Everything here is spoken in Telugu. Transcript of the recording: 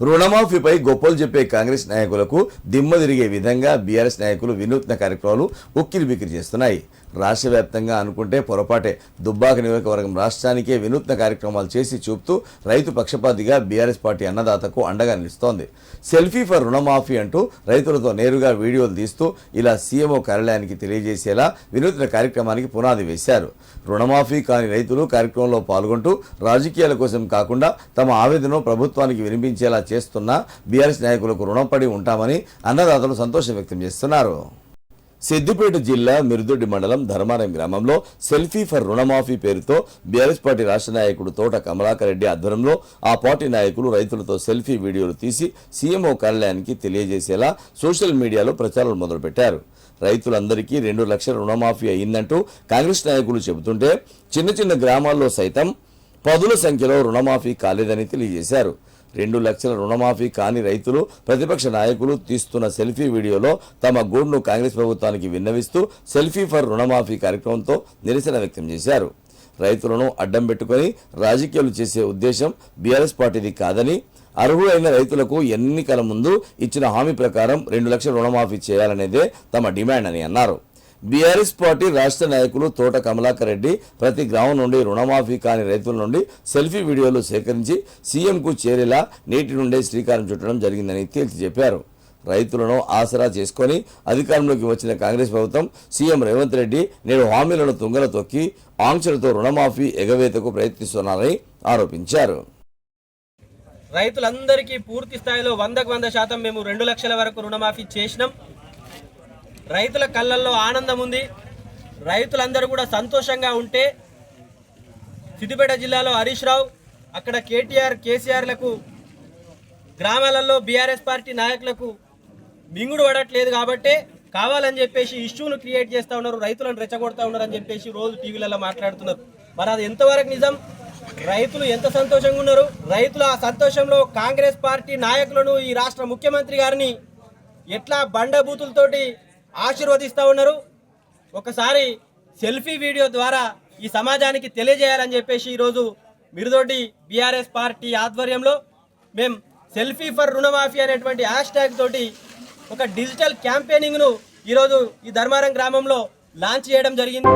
రుణమాఫీపై గొప్పలు చెప్పే కాంగ్రెస్ నాయకులకు దిమ్మ తిరిగే విధంగా బీఆర్ఎస్ నాయకులు వినూత్న కార్యక్రమాలు ఉక్కిరి బిక్కిరి చేస్తున్నాయి. రాష్ట్ర వ్యాప్తంగా అనుకుంటే పొరపాటే. దుబ్బాక నియోజకవర్గం రాష్ట్రానికే వినూత్న కార్యక్రమాలు చేసి చూపుతూ రైతు పక్షపాతిగా బీఆర్ఎస్ పార్టీ అన్నదాతకు అండగా నిలుస్తోంది. సెల్ఫీ ఫర్ రుణమాఫీ అంటూ రైతులతో నేరుగా వీడియోలు తీస్తూ ఇలా సీఎంఓ కార్యాలయానికి తెలియజేసేలా వినూత్న కార్యక్రమానికి పునాది వేశారు. రుణమాఫీ కాని రైతులు కార్యక్రమంలో పాల్గొంటూ రాజకీయాల కోసం కాకుండా తమ ఆవేదనను ప్రభుత్వానికి వినిపించేలా చేస్తున్న బీఆర్ఎస్ నాయకులకు రుణపడి ఉంటామని అన్నదాతలు సంతోషం వ్యక్తం చేస్తున్నారు. సిద్దిపేట జిల్లా మిరుదొడ్డి మండలం ధర్మారం గ్రామంలో సెల్ఫీ ఫర్ రుణమాఫీ పేరుతో బీఆర్ఎస్ పార్టీ రాష్ట్ర నాయకుడు తోట కమలాకర్ రెడ్డి ఆధ్వర్యంలో ఆ పార్టీ నాయకులు రైతులతో సెల్ఫీ వీడియోలు తీసి సీఎంఓ కార్యాలయానికి తెలియజేసేలా సోషల్ మీడియాలో ప్రచారం మొదలుపెట్టారు. రైతులందరికీ రెండు లక్షల రుణమాఫీ అయిందంటూ కాంగ్రెస్ నాయకులు చెబుతుంటే చిన్న చిన్న గ్రామాల్లో సైతం పదుల సంఖ్యలో రుణమాఫీ కాలేదని తెలియజేశారు. రెండు లక్షల రుణమాఫీ కాని రైతులు ప్రతిపక్ష నాయకులు తీస్తున్న సెల్ఫీ వీడియోలో తమ గూడ్ను కాంగ్రెస్ ప్రభుత్వానికి విన్నవిస్తూ సెల్ఫీ ఫర్ రుణమాఫీ కార్యక్రమంతో నిరసన వ్యక్తం చేశారు. రైతులను అడ్డం పెట్టుకొని రాజకీయాలు చేసే ఉద్దేశం బీఆర్ఎస్ పార్టీది కాదని అర్హులైన రైతులకు ఎన్నికల ముందు ఇచ్చిన హామీ ప్రకారం రెండు లక్షల రుణమాఫీ చేయాలనేదే తమ డిమాండ్ అని అన్నారు. బీఆర్ఎస్ పార్టీ రాష్ట్ర నాయకులు తోట కమలాకర్ రెడ్డి ప్రతి గ్రామం నుండి రుణమాఫీ కాని రైతుల నుండి సెల్ఫీ వీడియోలు సేకరించి సీఎంకు చేరేలా నేటి నుండే శ్రీకారం చుట్టడం జరిగిందని తేల్చి చెప్పారు. రైతులను ఆసరా చేసుకొని అధికారంలోకి వచ్చిన కాంగ్రెస్ ప్రభుత్వం సీఎం రేవంత్ రెడ్డి నేడు హామీలను తుంగల తొక్కి ఆంక్షలతో రుణమాఫీ ఎగవేతకు ప్రయత్నిస్తున్నారని ఆరోపించారు. రైతులందరికీ పూర్తి స్థాయిలో వందకు వంద శాతం మేము రెండు లక్షల వరకు రుణమాఫీ చేసినాం. రైతుల కళ్ళల్లో ఆనందం ఉంది. రైతులందరూ కూడా సంతోషంగా ఉంటే సిద్దిపేట జిల్లాలో హరీష్ రావు అక్కడ కేటీఆర్ కేసీఆర్లకు గ్రామాలలో బీఆర్ఎస్ పార్టీ నాయకులకు మింగుడు పడట్లేదు కాబట్టే కావాలని చెప్పేసి ఇష్యూను క్రియేట్ చేస్తా ఉన్నారు రైతులను రెచ్చగొడతా ఉన్నారు అని చెప్పేసి రోజు టీవీలలో మాట్లాడుతున్నారు. మరి అది ఎంతవరకు నిజం? రైతులు ఎంత సంతోషంగా ఉన్నారు? రైతులు ఆ సంతోషంలో కాంగ్రెస్ పార్టీ నాయకులను ఈ రాష్ట్ర ముఖ్యమంత్రి గారిని ఎట్లా బండబూతులతోటి ఆశీర్వదిస్తూ ఉన్నారు. ఒకసారి సెల్ఫీ వీడియో ద్వారా ఈ సమాజానికి తెలియజేయాలని చెప్పేసి ఈరోజు మిరుదొడ్డి బీఆర్ఎస్ పార్టీ ఆధ్వర్యంలో మేము సెల్ఫీ ఫర్ రుణమాఫీ అనేటువంటి హ్యాష్ ట్యాగ్ తోటి ఒక డిజిటల్ క్యాంపెయినింగ్ను ఈరోజు ఈ ధర్మారం గ్రామంలో లాంచ్ చేయడం జరిగింది.